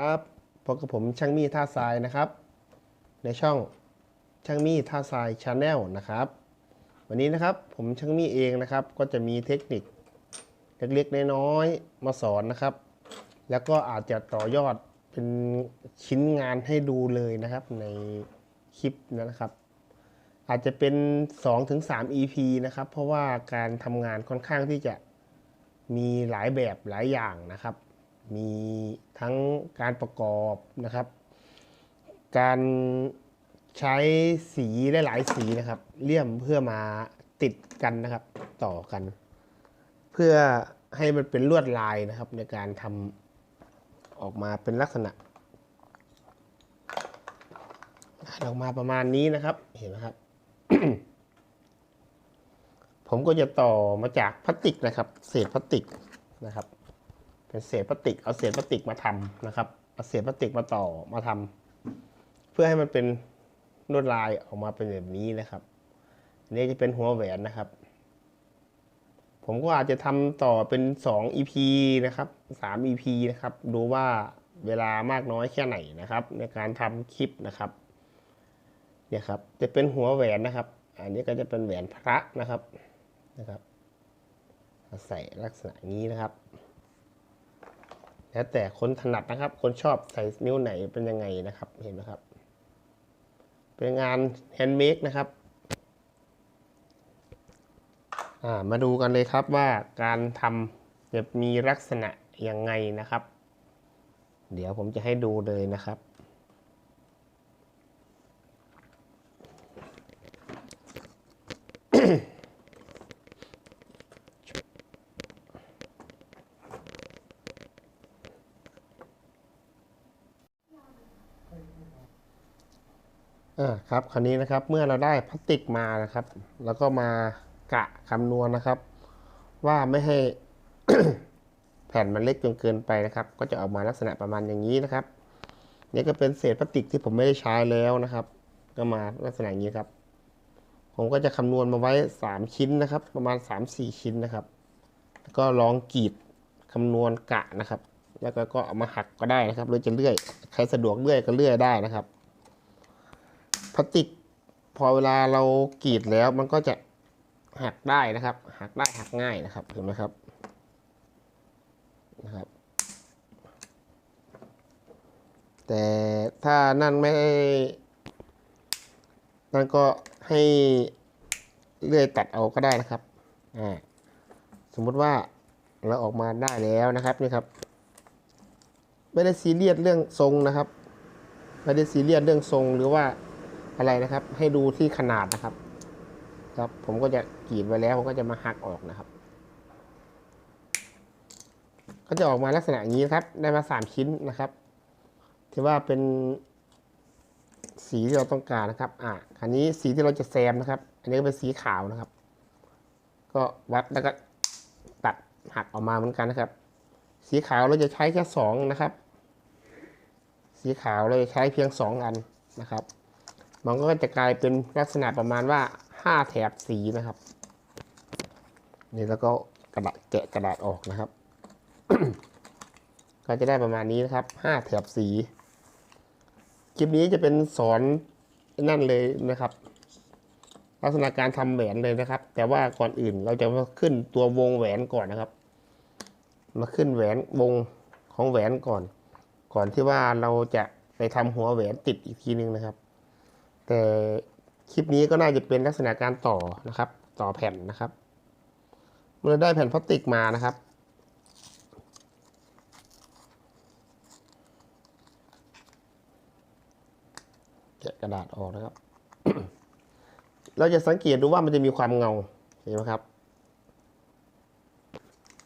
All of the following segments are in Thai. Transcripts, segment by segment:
ครับพบกับผมช่างมีท่าทรายนะครับ ในช่องช่างมีท่าทรายชาแนลนะครับ วันนี้นะครับผมช่างมีเองนะครับ ก็จะมีเทคนิคเล็กๆน้อยๆมาสอนนะครับ แล้วก็อาจจะต่อยอดเป็นชิ้นงานให้ดูเลยนะครับ ในคลิปนะครับ อาจจะเป็น 2-3 EP นะครับ เพราะว่าการทำงานค่อนข้างที่จะมีหลายแบบหลายอย่างนะครับ มีทั้งการประกอบนะครับ การใช้สีหลายๆสีนะครับเลี่ยมเพื่อมาติดกันนะครับต่อกัน เพื่อให้มันเป็นลวดลายนะครับ ในการทำออกมาเป็นลักษณะออกมาประมาณนี้นะครับเห็นไหมครับ ผมก็จะต่อมาจากพลาสติกนะครับ เศษพลาสติกนะครับ เป็นเศษพลาสติกเอาเศษพลาสติกมาทำนะครับเอาเศษพลาสติกมาต่อมาทำเพื่อให้มันเป็นลวดลายออกมาเป็นแบบนี้นะครับอันนี้จะเป็นหัวแหวนนะครับ ผมก็อาจจะทำต่อเป็น 2 EP นะครับ 3 EP นะครับ ดูว่าเวลามากน้อยแค่ไหนนะครับ ในการทำคลิปนะครับเนี่ยครับจะเป็นหัวแหวนนะครับ อันนี้ก็จะเป็นแหวนพระนะครับนะครับใส่ลักษณะนี้นะครับ แล้วแต่คนถนัดนะครับ คนชอบใส่นิ้วไหนเป็นยังไงนะครับ เห็นไหมครับ เป็นงานแฮนด์เมดนะครับมาดูกันเลยครับว่าการทำจะมีลักษณะยังไงนะครับ เดี๋ยวผมจะให้ดูเลยนะครับ ครับคราวนี้นะครับเมื่อเราได้พลาสติกมานะครับ แล้วก็มากะคำนวณนะครับ ว่าไม่ให้แผ่นมันเล็กจนเกินไปนะครับ ก็จะออกมาลักษณะประมาณอย่างนี้นะครับนี่ก็เป็นเศษพลาสติกที่ผมไม่ได้ใช้แล้วนะครับ ก็มาลักษณะอย่างนี้ครับ ผมก็จะคำนวณมาไว้ 3 ชิ้นนะครับ ประมาณ 3-4 ชิ้นนะครับแล้วก็ลองกรีดคำนวณกะนะครับ แล้วก็ก็เอามาหักก็ได้นะครับหรือจะเลื่อย ใครสะดวกเลื่อยก็เลื่อยได้นะครับ พลาสติก พอเวลาเรากรีดแล้วมันก็จะหักได้นะครับหักได้หักง่ายนะครับเห็นไหมครับนะครับ แต่ถ้านั่นไม่นั่นก็ให้เลื่อยตัดเอาก็ได้นะครับอ่าสมมุติว่าเราออกมาได้แล้วนะครับนี่ครับไม่ได้ซีเรียสเรื่องทรงนะครับไม่ได้ซีเรียสเรื่องทรงหรือว่า อะไรนะครับ ให้ดูที่ขนาดนะครับ ครับผมก็จะกรีดไว้แล้วผมก็จะมาหักออกนะครับ ก็จะออกมาลักษณะอย่างนี้ครับ ได้มาสามชิ้นนะครับถือว่าเป็นสีที่เราต้องการนะครับ อ่าคันนี้สีที่เราจะแซมนะครับ อันนี้ก็เป็นสีขาวนะครับ ก็วัดแล้วก็ตัดหักออกมาเหมือนกันนะครับ สีขาวเราจะใช้แค่สองนะครับ สีขาวเราจะใช้เพียงสองอันนะครับ มันก็จะกลายเป็นลักษณะประมาณว่าห้าแถบสีนะครับ นี่แล้วก็กระดาษแกะกระดาษออกนะครับ ก็จะได้ประมาณนี้นะครับห้าแถบสี คลิปนี้จะเป็นสอนนั่นเลยนะครับ ลักษณะการทำแหวนเลยนะครับ แต่ว่าก่อนอื่นเราจะมาขึ้นตัววงแหวนก่อนนะครับ มาขึ้นแหวนวงของแหวนก่อน ก่อนที่ว่าเราจะไปทำหัวแหวนติดอีกทีนึงนะครับ แต่คลิปนี้ก็น่าจะเป็นลักษณะการต่อนะครับ ต่อแผ่นนะครับ เมื่อได้แผ่นพลาสติกมานะครับ แกะกระดาษออกนะครับ เราจะสังเกตดูว่ามันจะมีความเงาเห็นไหมครับ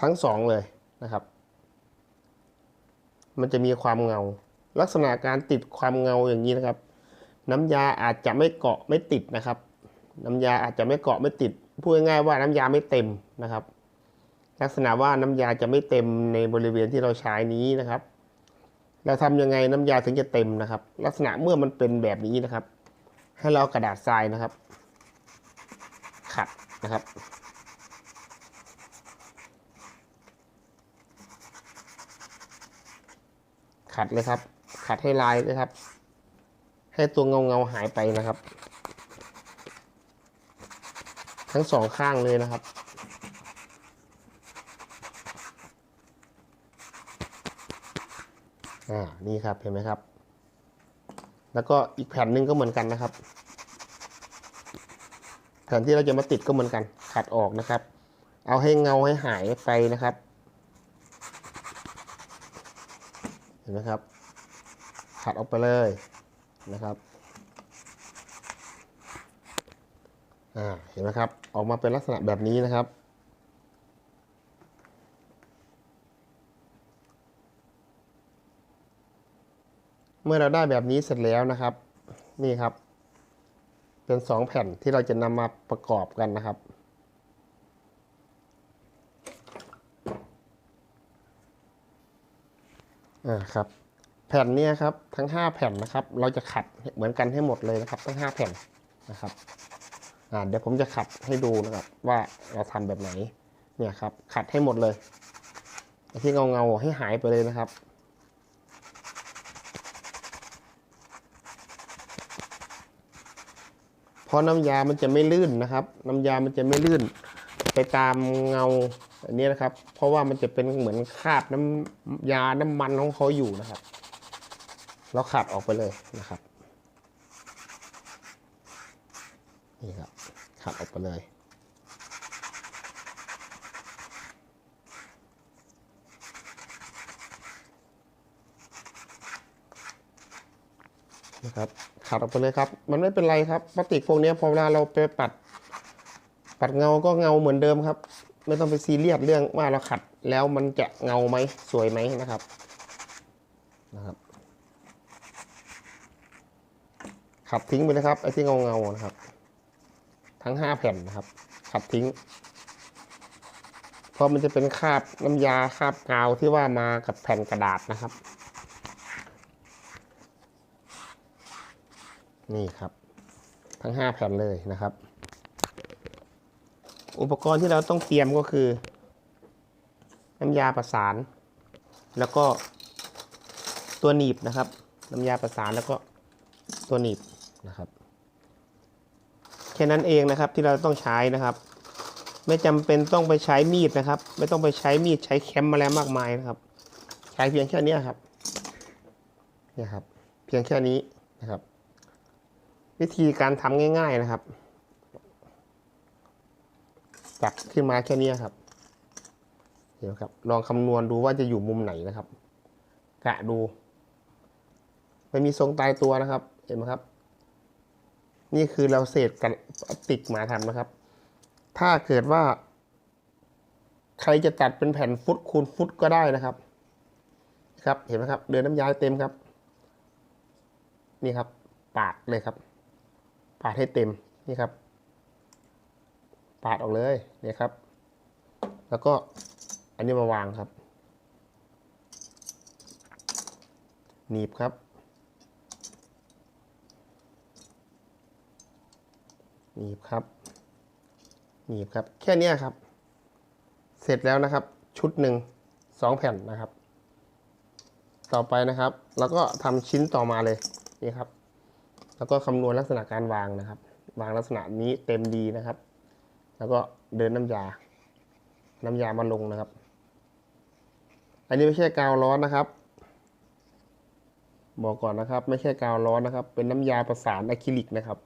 ทั้งสองเลยนะครับ มันจะมีความเงา ลักษณะการติดความเงาอย่างนี้นะครับ น้ำยาอาจจะไม่เกาะไม่ติดนะครับ น้ำยาอาจจะไม่เกาะไม่ติดพูดง่ายๆว่าน้ำยาไม่เต็มนะครับ ลักษณะว่าน้ำยาจะไม่เต็มในบริเวณที่เราใช้นี้นะครับ เราทำยังไงน้ำยาถึงจะเต็มนะครับ ลักษณะเมื่อมันเป็นแบบนี้นะครับ ให้เรากระดาษทรายนะครับ ขัดนะครับขัดเลยครับ ขัดให้ลายเลยครับ ให้ตัวเงาเงาหายไปนะครับ ทั้งสองข้างเลยนะครับ อ่า นี่ครับ เห็นไหมครับ แล้วก็อีกแผ่นหนึ่งก็เหมือนกันนะครับ แผ่นที่เราจะมาติดก็เหมือนกัน ขัดออกนะครับ เอาให้เงาให้หายไปนะครับ เห็นไหมครับ ขัดออกไปเลย นะครับเห็นไหมครับ ออกมาเป็นลักษณะแบบนี้นะครับ เมื่อเราได้แบบนี้เสร็จแล้วนะครับ นี่ครับ เป็นสองแผ่นที่เราจะนำมาประกอบกันนะครับ อ่าครับ ผ่นเนี้ยครับทั้ง 5 แผ่นนะครับ เราจะขัดเหมือนกันให้หมดเลยนะครับ ทั้ง 5 แผ่นนะครับอ่าเดี๋ยวผมจะขัดให้ดูนะครับว่าเราทำแบบไหนเนี่ยครับขัดให้หมดเลยไอที่เงาเงาให้หายไปเลยนะครับเพราะน้ำยามันจะไม่ลื่นนะครับ น้ำยามันจะไม่ลื่น ไปตามเงาอันนี้นะครับ เพราะว่ามันจะเป็นเหมือนคราบน้ำยาน้ำมันของเขาอยู่นะครับ เราขัดออกไปเลยนะครับนี่ครับขัดออกไปเลยนะครับขัดออกไปเลยครับ มันไม่เป็นไรครับพลาสติกพวกนี้พอเวลาเราไปปัด ปัดเงาก็เงาเหมือนเดิมครับ ไม่ต้องไปซีเรียสเรื่องว่าเราขัดแล้วมันจะเงาไหมสวยไหมนะครับนะครับ ขัดทิ้งไปเลยครับไอ้ที่เงาเงาๆนะครับ ทั้งห้าแผ่นนะครับ ขัดทิ้ง เพราะมันจะเป็นคราบน้ำยาคราบกาวที่ว่ามากับแผ่นกระดาษนะครับ นี่ครับ ทั้งห้าแผ่นเลยนะครับ อุปกรณ์ที่เราต้องเตรียมก็คือ น้ำยาประสาน แล้วก็ตัวหนีบนะครับ น้ำยาประสานแล้วก็ตัวหนีบ นะครับ แค่นั้นเองนะครับที่เราต้องใช้นะครับ ไม่จำเป็นต้องไปใช้มีดนะครับ ไม่ต้องไปใช้มีดใช้แคมมาแล้วมากมายนะครับ ใช้เพียงแค่นี้ครับเนี่ยครับ เพียงแค่นี้นะครับ วิธีการทำง่าย ๆนะครับจับขึ้นมาแค่นี้ครับเดี๋ยวครับ ลองคำนวณดูว่าจะอยู่มุมไหนนะครับ กะดูไม่มีทรงตายตัวนะครับ เห็นไหมครับ นี่คือเราเศษกันพลาสติกมาทำนะครับ ถ้าเกิดว่า ใครจะตัดเป็นแผ่นฟุตคูณฟุตก็ได้นะครับ ครับเห็นไหมครับเดินน้ำยาเต็มครับ นี่ครับ ปาดเลยครับ ปาดให้เต็มนี่ครับ ปาดออกเลยเนี่ยครับ แล้วก็อันนี้มาวางครับ หนีบครับ หนีบครับ หนีบครับ แค่นี้ครับ เสร็จแล้วนะครับ ชุดหนึ่งสองแผ่นนะครับ ต่อไปนะครับ แล้วก็ทำชิ้นต่อมาเลยนี่ครับ แล้วก็คำนวณลักษณะการวางนะครับ วางลักษณะนี้เต็มดีนะครับ แล้วก็เดินน้ำยา น้ำยามาลงนะครับ อันนี้ไม่ใช่กาวร้อนนะครับบอกก่อนนะครับ ไม่ใช่กาวร้อนนะครับ เป็นน้ำยาประสานอะคริลิกนะครับ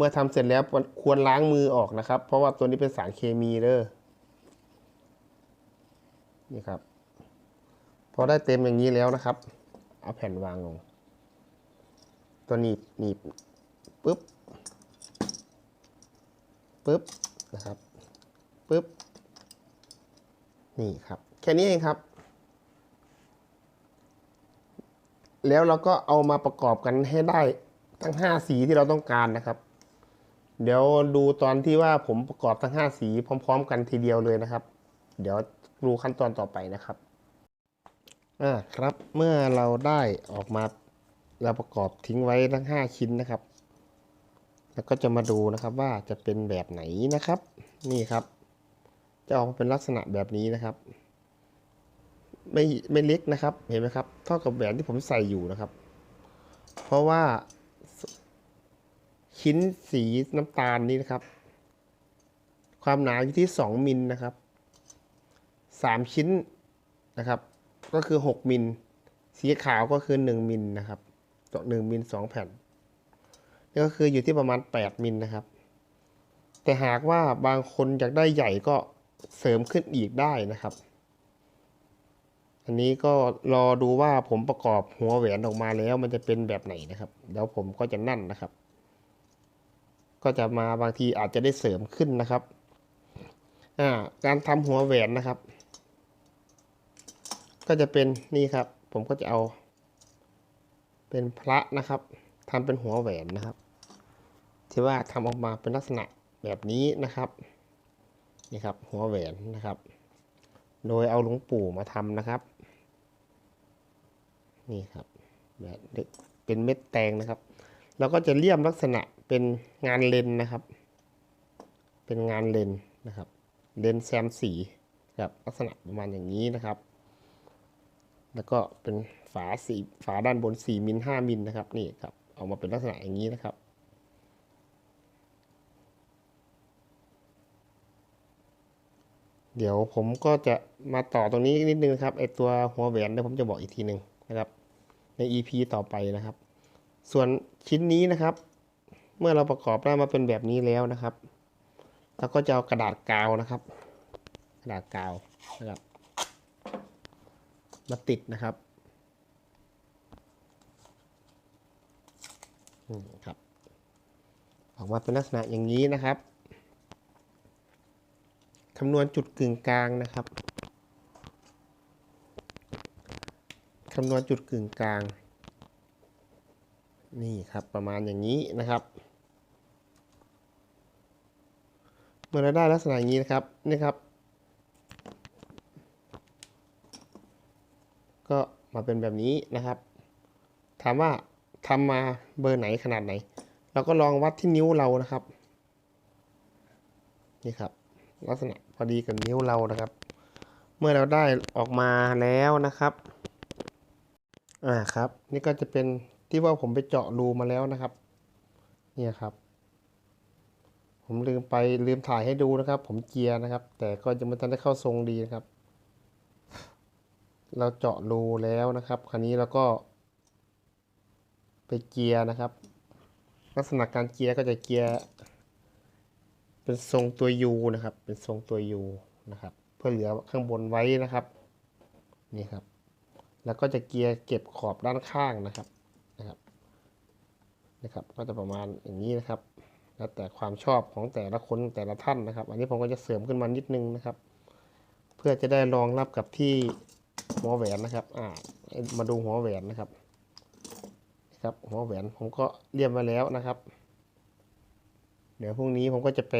มื่อทำเสร็จแล้วควรล้างมือออกนะครับ เพราะว่าตัวนี้เป็นสารเคมีเด้อนี่ครับ พอได้เต็มอย่างนี้แล้วนะครับ เอาแผ่นวางลง ตัวหนีบหนีบปุ๊บปุ๊บนะครับปุ๊บนี่ครับ แค่นี้เองครับ แล้วเราก็เอามาประกอบกันให้ได้ทั้ง 5 สีที่เราต้องการนะครับ เดี๋ยวดูตอนที่ว่าผมประกอบทั้ง 5 สีพร้อม ๆ กันทีเดียวเลยนะครับ เดี๋ยวดูขั้นตอนต่อไปนะครับอ่าครับเมื่อเราได้ออกมาเราประกอบทิ้งไว้ทั้ง 5 ชิ้นนะครับ แล้วก็จะมาดูนะครับว่าจะเป็นแบบไหนนะครับ นี่ครับ จะออกมาเป็นลักษณะแบบนี้นะครับ ไม่ไม่เล็กนะครับเห็นไหมครับเท่ากับแหวนที่ผมใส่อยู่นะครับ เพราะว่า ชิ้นสีน้ำตาลนี้นะครับ ความหนาอยู่ที่ 2 มิลนะครับ 3 ชิ้นนะครับ ก็คือ 6 มิล สีขาวก็คือ 1 มิลนะครับต่อ1มิล 2 แผ่นนี่ก็คืออยู่ที่ประมาณ 8 มิลนะครับ แต่หากว่าบางคนอยากได้ใหญ่ก็เสริมขึ้นอีกได้นะครับ อันนี้ก็รอดูว่าผมประกอบหัวแหวนออกมาแล้วมันจะเป็นแบบไหนนะครับเดี๋ยวผมก็จะนั่นนะครับ ก็จะมาบางทีอาจจะได้เสริมขึ้นนะครับาการทำหัวแหวนนะครับ ก็จะเป็นนี่ครับ ผมก็จะเอา เป็นพระนะครับทำเป็นหัวแหวนนะครับ ที่ว่าทำออกมาเป็นลักษณะแบบนี้นะครับนี่ครับ หัวแหวนนะครับ โดยเอาหลวงปู่มาทำนะครับ นี่ครับแบบเป็นเม็ดแตงนะครับ เราก็จะเลี่ยมลักษณะ เป็นงานเลนนะครับ เป็นงานเลนนะครับ เลนแซมสีครับลักษณะประมาณอย่างนี้นะครับ แล้วก็เป็นฝาสีฝาด้านบน 4 มิล 5 มิลนะครับนี่ครับออกมาเป็นลักษณะอย่างนี้นะครับเดี๋ยวผมก็จะมาต่อตรงนี้นิดนึงครับไอตัวหัวแหวนเดี๋ยวผมจะบอกอีกทีหนึ่งนะครับ ใน EP ต่อไปนะครับ ส่วนชิ้นนี้นะครับ เมื่อเราประกอบได้มาเป็นแบบนี้แล้วนะครับเราก็จะเอากระดาษกาวนะครับ กระดาษกาวนะครับ มาติดนะครับครับ ออกมาเป็นลักษณะอย่างนี้นะครับคำนวณจุดกึ่งกลางนะครับคำนวณจุดกึ่งกลาง นี่ครับประมาณอย่างนี้นะครับ เมื่อเราได้ลักษณะอย่างนี้นะครับนี่ครับ ก็มาเป็นแบบนี้นะครับ ถามว่าทำมาเบอร์ไหนขนาดไหน เราก็ลองวัดที่นิ้วเรานะครับ นี่ครับ ลักษณะพอดีกับนิ้วเรานะครับ เมื่อเราได้ออกมาแล้วนะครับอ่าครับ นี่ก็จะเป็นที่ว่าผมไปเจาะรูมาแล้วนะครับ เนี่ยครับ ผมลืมไปลืมถ่ายให้ดูนะครับ ผมเจียร์นะครับ แต่ก็จะไม่ทันได้เข้าทรงดีนะครับ เราเจาะรูแล้วนะครับ คราวนี้เราก็ ไปเกียร์นะครับ ลักษณะการเกียร์ก็จะเกียร์เป็นทรงตัว U นะครับ เป็นทรงตัว U นะครับ เพื่อเหลือข้างบนไว้นะครับนี่ครับ แล้วก็จะเกียร์เก็บขอบด้านข้างนะครับนะครับนะครับ ก็จะประมาณอย่างนี้นะครับ แล้วแต่ความชอบของแต่ละคนแต่ละท่านนะครับ อันนี้ผมก็จะเสริมขึ้นมานิดนึงนะครับ เพื่อจะได้รองรับกับที่หัวแหวนนะครับอ่ามาดูหัวแหวนนะครับครับหัวแหวนผมก็เรียบมาแล้วนะครับ เดี๋ยวพรุ่งนี้ผมก็จะไป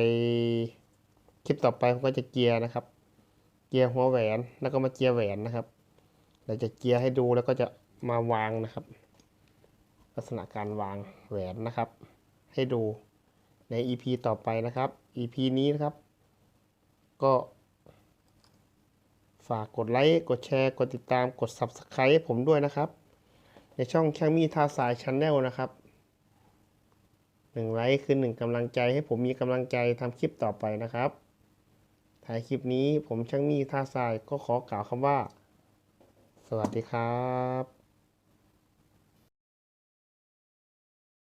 คลิปต่อไปผมก็จะเกียร์นะครับ เกียร์หัวแหวนแล้วก็มาเกียร์แหวนนะครับเราจะเกียร์ให้ดูแล้วก็จะมาวางนะครับ ลักษณะการวางแหวนนะครับ ให้ดู ใน EP ต่อไปนะครับ EP นี้นะครับ ก็ฝากกดไลค์กดแชร์กดติดตามกด Subscribe ให้ผมด้วยนะครับ ในช่องช่างมีท่าสายช n แนลนะครับหนึ่งไลค์คือหนึ่งกำลังใจให้ผมมีกำลังใจทำคลิปต่อไปนะครับถ่ายคลิปนี้ผมช่างมีท่าสายก็ขอกล่าวคำว่า สวัสดีครับ